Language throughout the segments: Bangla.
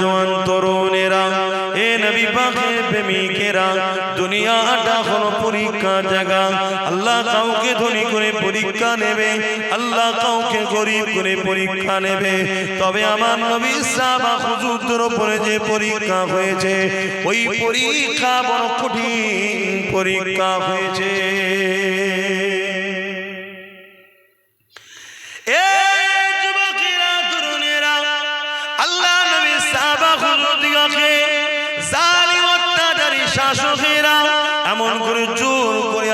জওয়ান তরুণেরা, এ নবী পাকের প্রেমিকেরা, দুনিয়াটা হলো পরীক্ষার জায়গা। আল্লাহ কাউকে ধনী করে পরীক্ষা নেবে, আল্লাহ কাউকে গরিব করে পরীক্ষা নেবে। তবে আমার নবী সাহাবা হুজুরদের উপরে যে পরীক্ষা হয়েছে, ওই পরীক্ষা বড় কঠিন পরীক্ষা হয়েছে।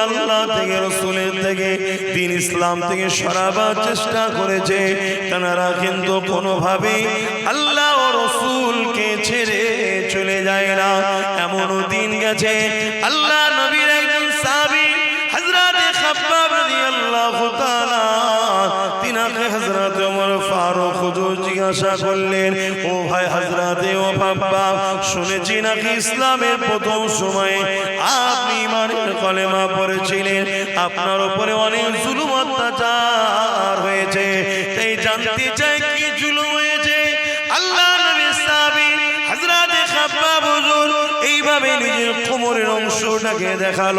আল্লাহ থেকে, রসুলের থেকে, দিন ইসলাম থেকে সরাবার চেষ্টা করেছে। তারা কিন্তু কোনোভাবে আল্লাহ ও রসুলকে ছেড়ে চলে যায় না। এমনও দিন গেছে, আল্লাহ নবীর একজন সাহাবী হজরত খাব্বাব রাদিয়াল্লাহু তাআলা জিজ্ঞাসা করলেন, ও ভাই হাজরাতে ও বাবা, শুনেছি নাকি ইসলামের প্রথম সময়ে আপনি ইমানের কলেমা পড়েছিলেন? আপনার উপরে অনেক জুলুম অত্যাচার হয়েছে। তাই জানতে নিজের কোমরের অংশটাকে দেখাল।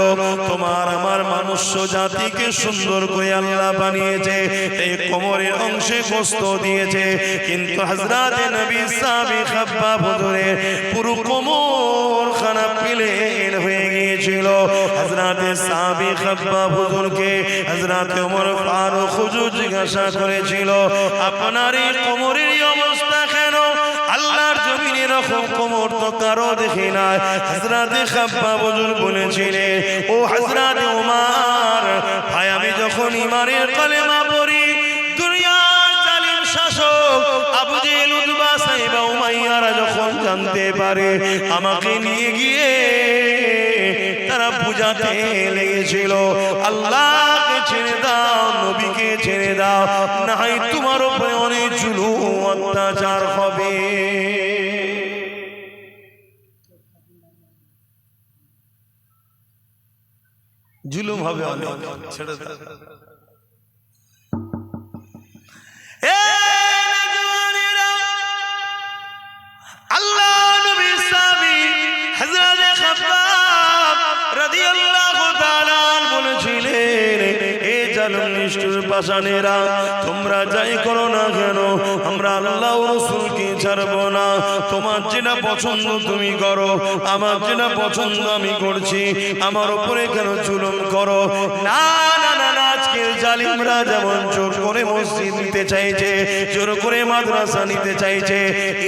তোমার আমার মনুষ্য জাতিকে সুন্দর করে আল্লাহ বানিয়েছে। এই কোমরের অংশে কষ্ট দিয়েছে। কিন্তু হযরতে নবী সাহাবী খাব্বাব হুজুরের পুরো কোমর খারাপ প্লেন হয়ে গিয়েছিল। হযরতে সাহাবী খাব্বাব হুজুরকে হযরতে ওমর ফারুক হুজুর জিজ্ঞাসা করেছিল, আপনার এই কোমরের অবস্থা কেন? আল্লাহর এরকম কোমর তো কারও দেখি নাই। হযরতে খাব্বাব হুজুর বলেছিলেন, ও হযরতে ওমর ভাই, আমি যখন ইমানের কলেমা পড়ি, দুনিয়ার জালিম শাসক আবু জেহেল, উতবা সাইবা উমাইয়ারা যখন জানতে পারে, আমাকে নিয়ে গিয়ে তারা পূজাতে লেগেছিল, আল্লাহকে ছেড়ে দাও, নবীকে ছেড়ে দাও নাই তোমার উপরে অনেক জুলুম, অত্যাচার হবে। জুলুম হবে অনেক। ছেড়ে জালিম নিষ্ঠুর পাষাণেরা। তোমরা যাই করো না কেন, আমরা আল্লাহ রাসূলকে ছাড়ব না। তোমার যেটা পছন্দ তুমি করো, আমার যেটা পছন্দ আমি করছি, আমার উপরে কেন জুলুম করো? না জালিমরা যেমন জোর করে মসজিদ নিতে চাইছে, জোর করে মাদ্রাসা নিতে চাইছে,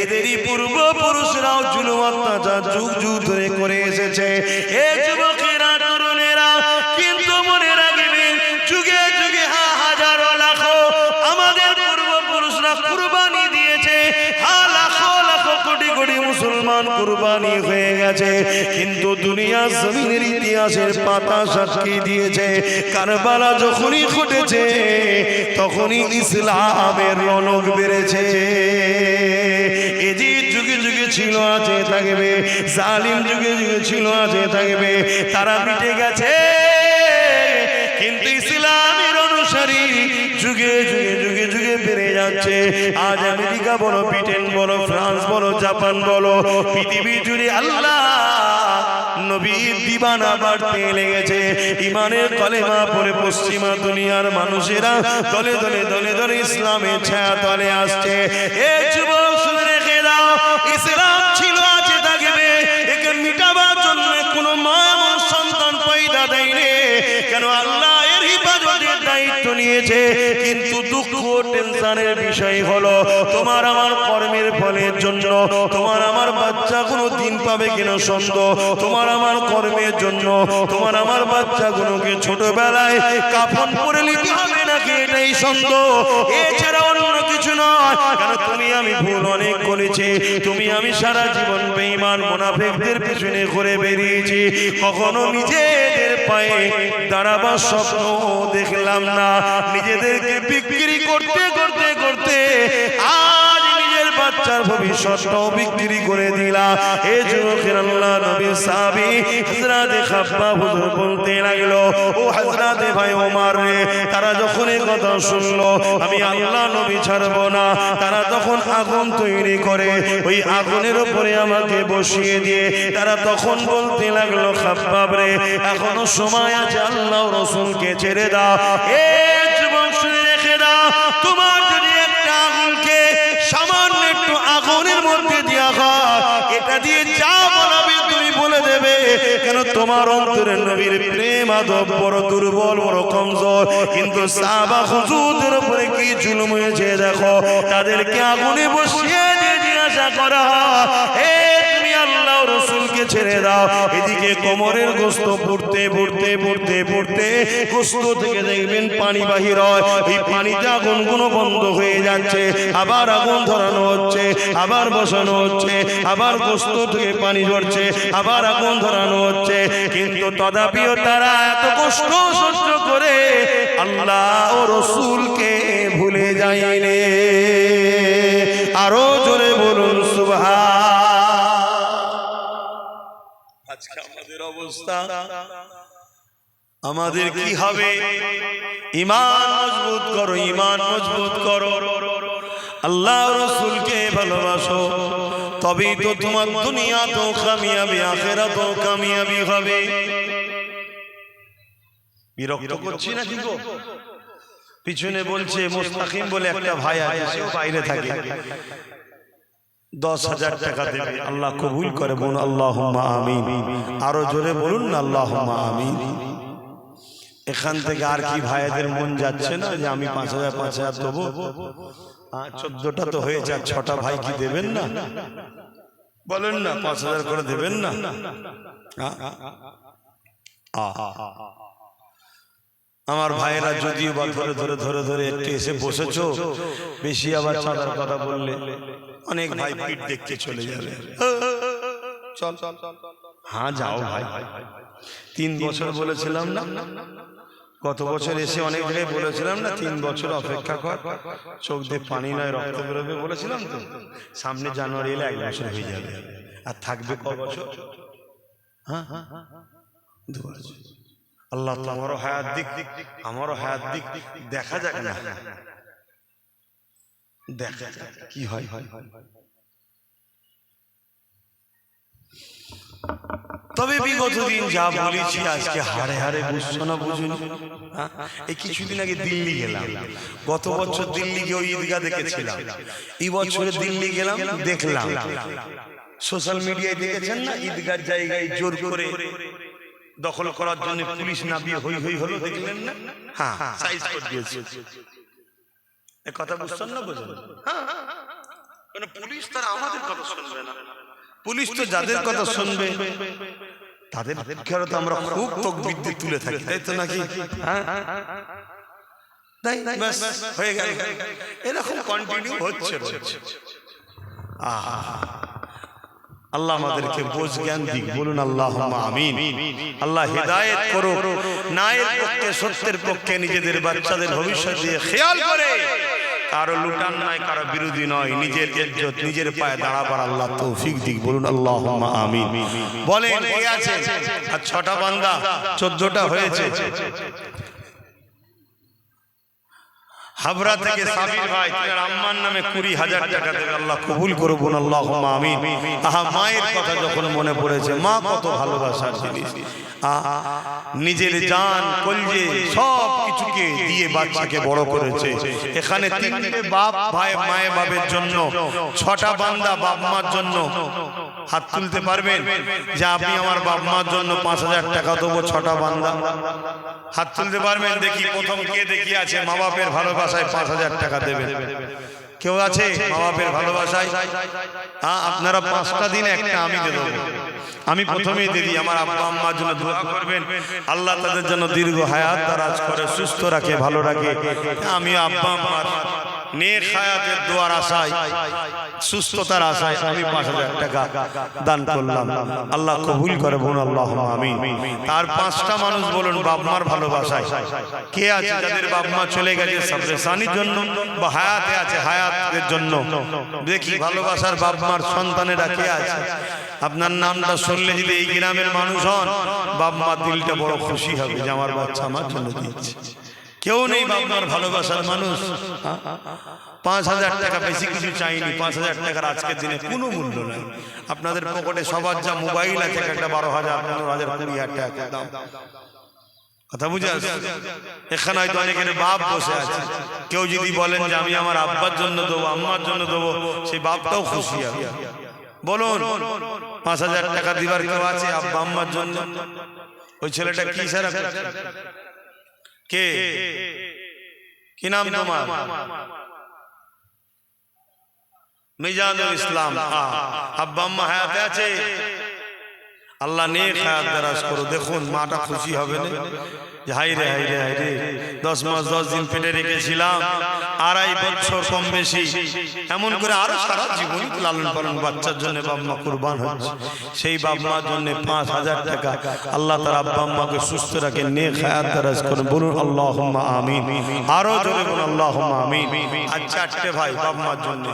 এদেরই পূর্বপুরুষরাও জুলুম, অত্যাচার যুগ যুগ ধরে করে এসেছে। এ যুবকেরা কুরবানি হয়ে গেছে। কিন্তু দুনিয়া জমিনের ইতিহাসের পাতা সাক্ষী দিয়েছে, কারবালা যখনই ঘটেছে, তখনই ইসলামের রনক বেড়েছে। ছিল, আছে থাকবে, জালিম যুগে যুগে ছিল, আছে থাকবে, তারা মিটে গেছে। কিন্তু ইসলামের অনুসারী যুগে যুগে বেড়ে যাচ্ছে। আজ আমেরিকা বলো, ব্রিটেন বলো, ফ্রান্স বলো, জাপান বলো, পৃথিবী জুড়ে আল্লাহ নবীর দিবানা বাড়তে লেগেছে। ইমানের কলেমা পড়ে পশ্চিমা দুনিয়ার মানুষেরা দলে দলে দলে দলে ইসলামের ছায়া তলে আসছে। এ যুবক নিয়েছে কিন্তু দুঃখ টেনশনের বিষয় হলো, তোমার আমার কর্মের ফলের জন্য, তোমার আমার বাচ্চা কোনো দিন পাবে কিনা সন্দেহ, তোমার আমার কর্মের জন্য, তোমার আমার বাচ্চাগুলোকে ছোটবেলায় কাফন পরে নিতে হবে এটাই এছাড়া অন্য কিছু নয়। কারণ তুমি আমি ভুল অনেক করেছি। তুমি আমি সারা জীবন বেঈমান মুনাফিকদের পিছনে ঘুরে বেরিয়েছি। কখনো নিজেদের পায়ে দাঁড়াবার স্বপ্ন দেখলাম না। নিজেদেরকে বিক্রি করতে বাচ্চার ভবিষ্যৎটাও বিক্রি করে দিলা। এই যুবকের আল্লাহ নবী সাহাবী হযরতে খাব্বাব হুজুর বলতে লাগল, ও হযরতে ভাই ওমর রে, তারা যখন এই কথা শুনলো, আমি আল্লাহ নবী ছাড়ব না। তারা তখন আগুন তৈরি করে, ওই আগুনের উপরে আমাকে বসিয়ে দিয়ে তারা তখন বলতে লাগল, খাব্বাব রে, এখনও সময় আছে, আল্লাহ রসুলকে ছেড়ে দাও। এ যুবক শুনে রেখে দাও, তোমার দেওয়া হয় এটা দিয়ে যা বলাবে তুমি বলে দেবে। কেন তোমার অন্তরের নবীর প্রেম আদব বড় দুর্বল বড় কমজোর। কিন্তু সাবা হুজুরদের উপরে কি জুলুম হয়েছে দেখো। তাদেরকে আগুনে বসিয়ে জিজ্ঞাসা করা হয়, ছেড়ে দাও। এদিকে কোমরের গোস্ত পড়তে পড়তে পড়তে পড়তে গোস্ত থেকে দেখবেন পানি বাহির হয়। এই পানিতে আগুনগুলো বন্ধ হয়ে যাচ্ছে। আবার আগুন ধরানো হচ্ছে, আবার বসানো হচ্ছে, আবার গোস্ত থেকে পানি ঝরছে, আবার আগুন ধরানো হচ্ছে। কিন্তু তদাপিও তারা এত কষ্ট সহ্য করে আল্লাহ ও রসুলকে ভুলে যায়নি। আজকে আমাদের অবস্থা। আমাদের কি হবে? ইমান মজবুত করো ইমান মজবুত করো। আল্লাহ রসুলকে ভালোবাসো। তবেই তো তোমার দুনিয়া তো কামিয়াবি আখেরা তো কামিয়াবি হবে। বিরক্ত করছি না কি পিছনে বলছে মোস্তাকিম বলে একটা ভাই আছে সেও বাইরে থাকে। দশ হাজার টাকা দেবে। আল্লাহ কবুল করে বলুন আল্লাহ আমিন। আরও জোরে বলুন না আল্লাহ আমিন। এখান থেকে আর কি ভাইদের মন যাচ্ছে না যে আমি পাঁচ হাজার পাঁচ হাজার দেবো? চোদ্দটা তো হয়ে যাক ছটা ভাই কি দেবেন না? বলেন না পাঁচ হাজার করে দেবেন না? আ- আমার ভাইয়েরা যদিও বা ধরে ধরে ধরে ধরে একটু এসে বসেছো বেশি আবার চাঁদার কথা বললে। অনেক ভাই পিঠ দেখতে চলে যাবে চল হ্যাঁ যাও ভাই। তিন বছর বলেছিলাম না? গত বছর এসে অনেক জায়গায় বলেছিলাম না তিন বছর অপেক্ষা কর। চোখ দিয়ে পানি নয় রক্ত বেরোবে বলেছিলাম তো? সামনে জানুয়ারি এলে এক বছর হয়ে যাবে। আর থাকবে ক বছর? হ্যাঁ। দু বছর। আল্লাহ তো আমারও হায়াত দিক আমারও হায়াত দিক দেখা যাক না। দেখা যাক কি হয়। তবে বিগত দিন যা বলেছি আজকে হারে হারে বুঝছ না বুঝুন? হ্যাঁ? এই কিছুদিন আগে দিল্লি গেলাম। গত বছর দিল্লি গিয়ে ওই ঈদগা দেখেছিলাম। এই বছরে দিল্লি গেলাম দেখলাম। সোশ্যাল মিডিয়ায় দেখেছেন না? ঈদগার জায়গায় জোর করে দখল করার জন্য পুলিশ নামিয়ে হই হই হলো দেখলেন না হ্যাঁ সাইজ করে দিয়েছে এ কথা বুঝছেন না বুঝলেন মানে পুলিশ তারা আমাদের কথা শুনবে না পুলিশ তো যাদের কথা শুনবে তাদের খেয়াল তো আমরা খুব তকবির দিয়ে তুলে থাকি তাই তো নাকি হ্যাঁ তাই ব্যাস হয়ে গেল এরকম কন্টিনিউ হচ্ছে। আহা আল্লাহ আমাদেরকে বোঝ জ্ঞান দিক বলুন আল্লাহ আমিন। আল্লাহ হেদায়েত করো নায়ের পক্ষে সত্যের পক্ষে নিজেদের বাচ্চাদের ভবিষ্যৎ দিয়ে খেয়াল করে। কারও। লুটান নয় কারও বিরোধী নয়। নিজের ইজ্জত নিজের পায়ে দাঁড়াবার আল্লাহ তৌফিক দিক বলুন আল্লাহ আমিন। বলেন কে আছে? আর ছটা বান্দা চোদ্দটা হয়েছে। হাবড়া থেকে সাবির ভাই তার আম্মার নামে কুড়ি হাজার টাকা দেবে আল্লাহ কবুল করবুন আল্লাহ আমিন। আহা মায়ের কথা যখন মনে পড়েছে মা কত ভালোবাসার জিনিস। নিজের জান কলজে সব কিছুকে দিয়ে বাচ্চাকে বড় করেছে। এখানে তিনটে বাপ ভাই মায়ের বাবের জন্য ছটা বান্দা বাপ মার জন্য। হাত তুলতে পারবেন? যে আপনি আমার বাপ মার জন্য পাঁচ হাজার টাকা দেবো, ছটা বান্দা। হাত তুলতে পারবেন? দেখি প্রথম কে দেখি আছে, মা বাপের ভালোবাসায় পাঁচ হাজার টাকা দেবেন। কেউ আছে মা বাপের ভালোবাসায়? আপনারা পাঁচটা দিন একটা আমি দেবো। আমি প্রথমেই দিদি আমার আব্বা আম্মার জন্য দোয়া করবেন। আল্লাহ তাদের জন্য দীর্ঘ হায়াত দারাজ করে, সুস্থ রাখে, ভালো রাখে। আমি আব্বা আম্মার নেক হায়াতের দোয়ার আশায়, সুস্থতার আশায় আমি পাঁচ হাজার টাকা দান করলাম। আল্লাহ কবুল করে বোন আল্লাহ আমিন। তার পাঁচটা মানুষ বলুন বাপমার ভালোবাসায়। কে আছে যাদের বাপমা চলে গেছে সাবরেসানির জন্য বা হায়াতে আছে হায়াতের জন্য? দেখি, ভালোবাসার বাপমার সন্তানেরা কে আছে? আপনার নামটা শুনলে যদি এই গ্রামের মানুষ হন বাপমার দিলটা বড় খুশি হবে যে আমার বাচ্চা আমার জন্য দিচ্ছে কেউ নেই বাপমার ভালোবাসার মানুষ? পাঁচ হাজার টাকা বেশি কিছু চাইনি পাঁচ হাজার টাকার আজকের দিনে কোনো মূল্য নেই। আপনাদের পকেটে সবার যা মোবাইল আছে একটা বারো হাজার পনেরো হাজার কুড়ি হাজার টাকা দাম। কথা বুঝে আসছে? এখানে হয়তো অনেকের বাপ বসে আছে। কেউ যদি বলেন যে আমি আমার আব্বার জন্য দেবো আম্মার জন্য দেবো সেই বাপটাও খুশি হবে। বলুন পাঁচ হাজার টাকা দিবার কেউ আছে আব্বা আম্মার জন্য? ওই ছেলেটা কি সারা কে? কি নাম তোমার? মিজানুল ইসলাম। আব্বা আম্মা হায়াতে আছে? আল্লাহ নেক হায়াত দারাজ করো। দেখুন মাটা খুশি হবে না? হাই রে হাই রে হাই রে। দশ মাস দশ দিন পেটে রেখেছিলাম। আড়াই বছর কম বেশি। এমন করে আরও সারা জীবনই লালন পালন বাচ্চার জন্য বাম্মা কুরবান হচ্ছে। সেই বাম্মার জন্য পাঁচ হাজার টাকা। আল্লাহ তার আব্বা আম্মাকে সুস্থ রাখে নেক হায়াত দারাজ করুন। বলুন আল্লাহ আমিন। আরও জোরে বলুন আল্লাহ আমিন। আর চারটে ভাই বাম্মার জন্য।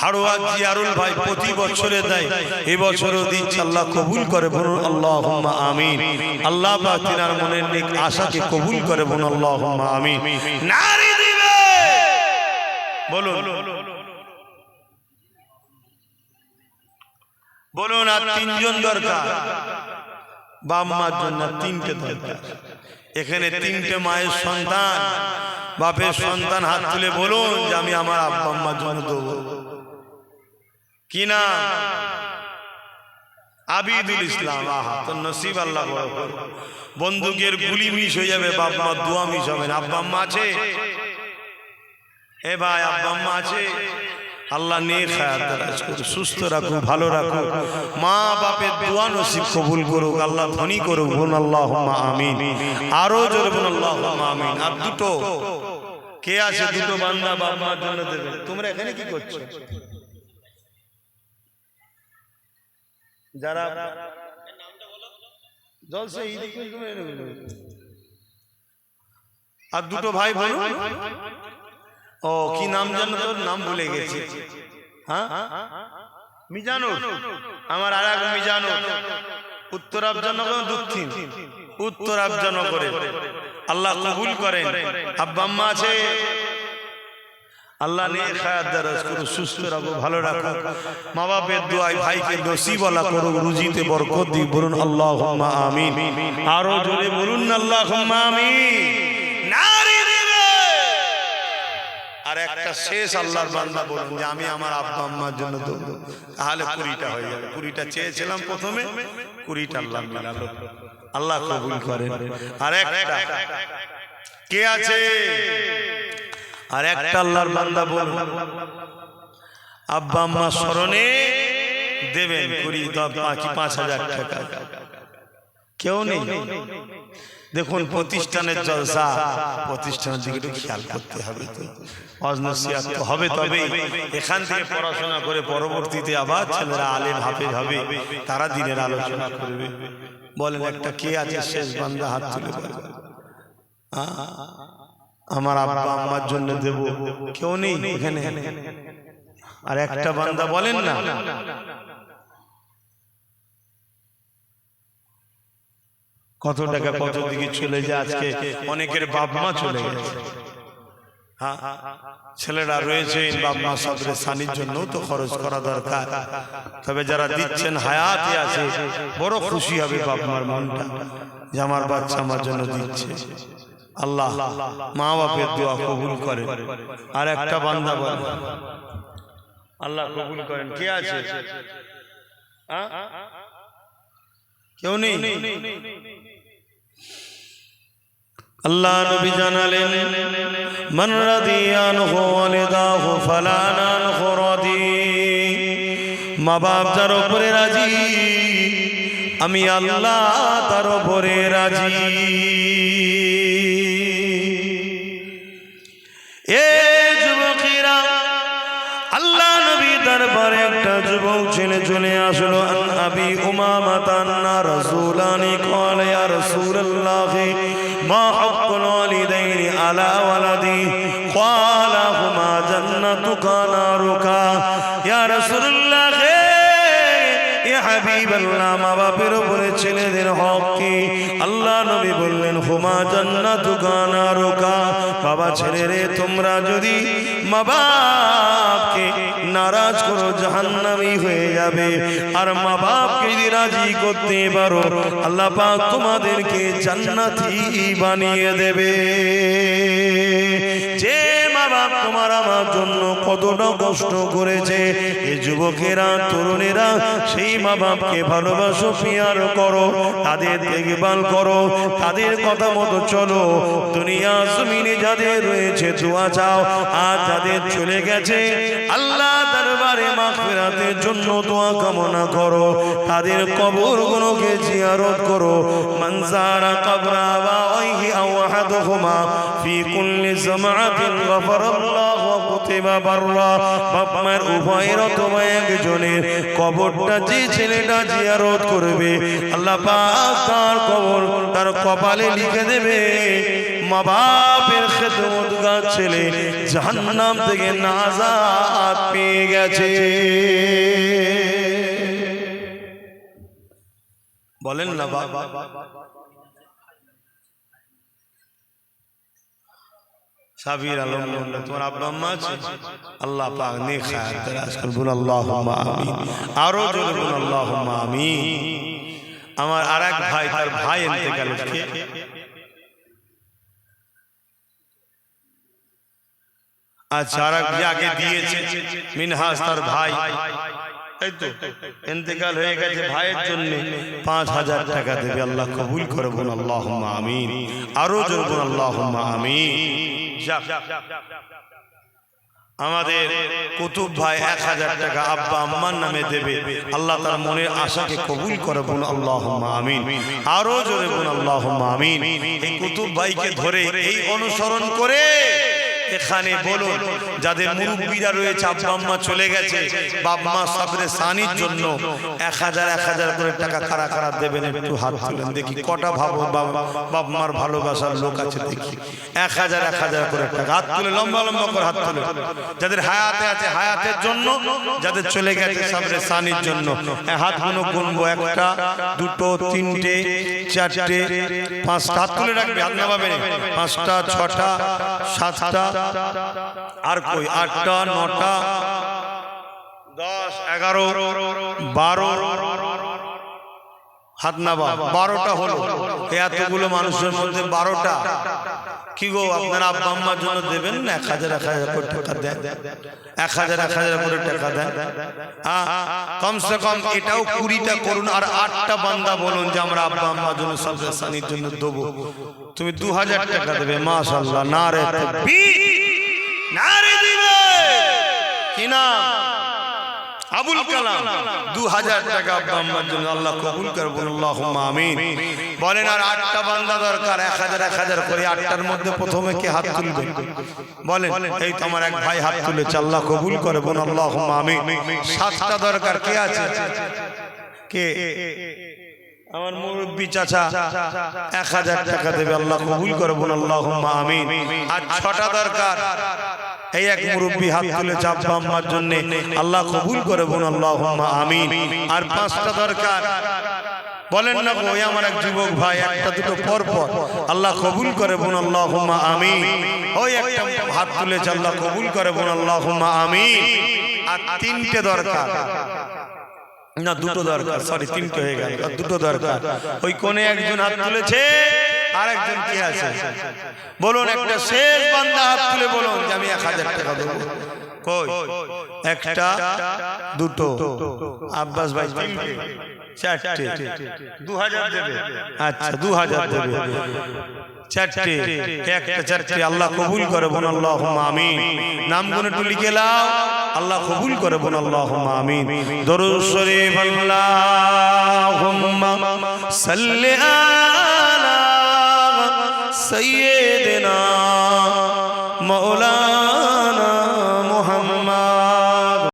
হাড়োয়া জিয়ারুল ভাই প্রতি বছরে দেয়। এই বছরও দিচ্ছে আল্লাহ কবুল আল্লাহ আল্লাহ মনের কবুল বলুন তিনজন দরকার। জন্য তিনটে দরকার। এখানে তিনটে মায়ের সন্তান। বাপের সন্তান হাত তুলে বলুন যে, আমি আমার আব্বা আম্মার জন্য কি নাম? আবিদুল ইসলাম। আহা, তো নসিব আল্লাহ। বন্দুকের গুলি মিস হয়ে যাবে, বাপ মা দোয়া মিস হবে না। আব্বা আম্মা আছে? এ ভাই, আব্বা আম্মা আছে? আল্লাহ সুস্থ রাখুক, ভালো রাখুক। মা বাপের দোয়া নসিব কবুল করুক, আল্লাহ ধনী করুক বোন আল্লাহ আমিন। আরও জোরে বোন আল্লাহ আমিন। আর দুটো? কে আছে? দুটো বান্দা বাপ মার জন্য দেবে। তোমরা এখানে কি করছ? যারা জলসে ঈদ আর দুটো ভাই ভাই ও কি নাম জানো তোর? নাম ভুলে গেছি। হ্যাঁ? মিজানো আমার আর এক মিজানো উত্তর আফজানগর দক্ষিণ। উত্তর আফজানগরে। আল্লাহ কবুল করেন। আব্বা আম্মা আছে। আল্লাহ নিয়ে খায়াত দারাজ করো সুস্থ রাখো ভালো রাখো। মা বাপের দোয়াই ভাইকে নসিবলা করো রুজিতে বরকত দি বলুন আল্লাহ আমিন। আরও জোরে বলুন আল্লাহ আমিন। আর একটা শেষ আল্লাহর বান্দা বলুন যে আমি আমার আব্বা আম্মার জন্য দেবো তাহলে কুড়িটা হয়ে যাবে। কুড়িটা চেয়েছিলাম প্রথমে কুড়িটা আল্লাহ মিলালো আল্লাহ কবুল করেন। আর একটা। কে আছে? আর একটা আল্লাহর বান্দা বলুন। আব্বা আম্মা স্মরণে দেবেন কুড়ি দশ পাঁচ পাঁচ হাজার টাকা? কেউ নেই। দেখুন প্রতিষ্ঠানের জলসা। প্রতিষ্ঠানের দিকে একটু খেয়াল করতে হবে তো। অজনসিয়াত তো হবে তবে এখান থেকে পড়াশোনা করে পরবর্তীতে আবার ছেলেরা আলেম হাফেজ হবে। তারা দিনের আলোচনা করবে। বলেন একটা কে আছে শেষ বান্দা হাত তুলে বলে? আমার আব্বা আম্মার জন্য দেব। কেউ নেই এখানে। আর একটা বান্দা বলেন না। কত টাকা, কত দিকে চলে যায় আজকে? অনেকের বাপ মা চলে গেছে। হ্যাঁ ছেলেরা রয়েছে, বাপ মা সবরে সানির জন্য তো খরচ করা দরকার। তবে যারা দিচ্ছেন হায়াতে আছে, বড় খুশি হবে বাপ মার মনটা যে আমার বাচ্চা আমার জন্য দিচ্ছে। আল্লাহ মা বাপের দোয়া কবুল করে। আর একটা বান্দা বলে, আল্লাহ কবুল করেন। কে আছে? কেউ নেই? আল্লাহ নবী জানালেন, মান রাদিয়ানহু ওয়ালিদাহু ফালা নানহু রাদি। মা বাপ যার উপরে রাজি। আমি আল্লাহ তার ওপরে রাজি। এ যুবকেরা, আল্লাহ নবী দরবারে একটা যুবক ছেলে চলে আসলো আবি উমামা মা হাক্কুল ওয়ালিদাইনি আলা ওয়ালাদি ক্বালা হুমা জান্নাতুকা নারুকা, ইয়া রাসূল মা বাপের উপরে ছেলেদের হক কি? আল্লাহ নবী বললেন, হুমা জান্নাতুকা নারুকা বাবা, ছেলেরে, তোমরা যদি মা বাপকে নারাজ করো, জাহান্নামী হয়ে যাবে। আর মা বাপকে যদি রাজি করতে পারো, আল্লাহ পাক তোমাদেরকে জান্নাতি বানিয়ে দেবে। যে তোমার আমার জন্য কতটা কষ্ট করেছে। এ যুবকেরা, তরুণেরা, সেই মা বাপকে ভালোবাসো, পিয়ার করো, তাদের দেখভাল করো, তাদের কথা মতো চলো। দুনিয়া জমিনে যাদের রয়েছে, দোয়া চাও, আর যাদের চলে গেছে, আল্লাহ মাগফিরাতের জন্য দোয়া কামনা করো। তাদের কবরগুলোকে জিয়ারত করো। মনজারা কবরা আবাইহি আও আহাদুহুমা ফি কুল্লি কুতিবা বাররা। উভয়ের অথবা একজনের কবরটা যে ছেলেটা জিয়ারত করবে, আল্লাহ পাক তার কবর তার কপালে লিখে দেবে। মা বাপের ছেলে জাহান্নাম থেকে নাজাত পেয়ে গেছে। বলেন না বাবা সাবির আলম, তোমার আব্বা আম্মা আছে? আল্লাহ পাক দরাজ করে আল্লাহুম্মা আমিন। আরও জোরে বল আল্লাহুম্মা আমিন। আমার আরেক ভাই, তার ভাই ইন্তেকাল হচ্ছে আর আগে দিয়েছে তার ভাই। আমাদের কুতুব ভাই এক হাজার টাকা আব্বা আম্মার নামে দেবে। আল্লাহ তার মনের আশাকে কবুল করে বোন আল্লাহ আমিন। আরও জোরে বোন আল্লাহ আমিন। এই কুতুব ভাইকে ধরে এই অনুসরণ করে এখানে বলুন, যাদের মুরব্বীরা রয়েছে, আব্বা আম্মা চলে গেছে বাবা সাবরে সানির জন্য এক হাজার এক হাজার করে টাকা কারা কারা দেবেন, একটু হাত তুলেন। দেখি কটা ভাবো বাবা মার ভালোবাসার লোক আছে, দেখি। এক হাজার এক হাজার করে টাকা। হাত তুলে, লম্বা লম্বা করে হাত তুলে। যাদের হায়াতে আছে, হায়াতের জন্য, যাদের চলে গেছে সাবরে সানির জন্য। হাতগুলো গুনবো একটা, দুটো, তিনটে, চারটে, পাঁচটা। হাত তুলে রাখবে, হাত নামাবে পাঁচটা, ছটা, সাতটা আর কই? আটটা, নটা, দশ, এগারো, বারো হাত নাবা বারোটা হলো। এতগুলো মানুষের মধ্যে বারোটা। কি গো, আপনারা আব্বা আম্মার জন্য দেবেন না? এক হাজার এক হাজার করে টাকা দেন। এক হাজার এক হাজার করে টাকা দেন। কমসে কম এটাও কুড়িটা করুন, আর আটটা বান্দা বলুন যে আমরা আব্বা আম্মার জন্য সাবসানির জন্য দেবো। তুমি দু হাজার টাকা দেবে মাশাল্লাহ না রে তাকবীর, না রে দিবে কি নাম? আবুল কালাম। দু হাজার টাকা আব্বা জন্য আল্লাহ কবুল করব আল্লাহ আমিন। বলেন আর আটটা বান্দা দরকার এক হাজার এক হাজার করে আটটার মধ্যে প্রথমে কে হাত তুলবে? বলেন এই তো আমার এক ভাই হাত তুলেছে আল্লাহ কবুল করে বোন আল্লাহ আমিন। সাতটা দরকার কে আছে? কে? আমার মুরব্বী চাচা এক হাজার টাকা দেবে আল্লাহ কবুল করে বোন আল্লাহ আমিন। আর ছটা দরকার। এই এক মুরব্বী হাত তুলে চাপা আম্মার জন্য আল্লাহ কবুল করে বোন আল্লাহ আমিন। আর পাঁচটা দরকার। বলেন না ওই আমার এক যুবক ভাই একটা দুটো পর পর আল্লাহ কবুল করে বোন আল্লাহ আমি ওই একটা হাত তুলেছে আল্লাহ কবুল করে বোন আল্লাহ আমি আর তিনটে দরকার। না দুটো দরকার সরি তিনটে হয়ে গেল দুটো দরকার। ওই কোনে একজন হাত তুলেছে আর একজন কি আছে? বলুন একটা শেষ বান্দা হাত তুলে বলুন যে আমি এক হাজার টাকা দেবো। কই? একটা দুটো আব্বাস ভাই তিনটে। চারটে। দু হাজার দেবে। আচ্ছা দু হাজার দেবে। চারটে একটা চারটে আল্লাহ কবুল করে বোন আল্লাহ আমিন। নাম গুনে টুলি গেলাম আল্লাহ কবুল করে বোন আল্লাহ আমিন। দরুদ শরীফ আল্লাহুম্মা সাল্লি আলা সাইয়্যিদিনা মাওলানা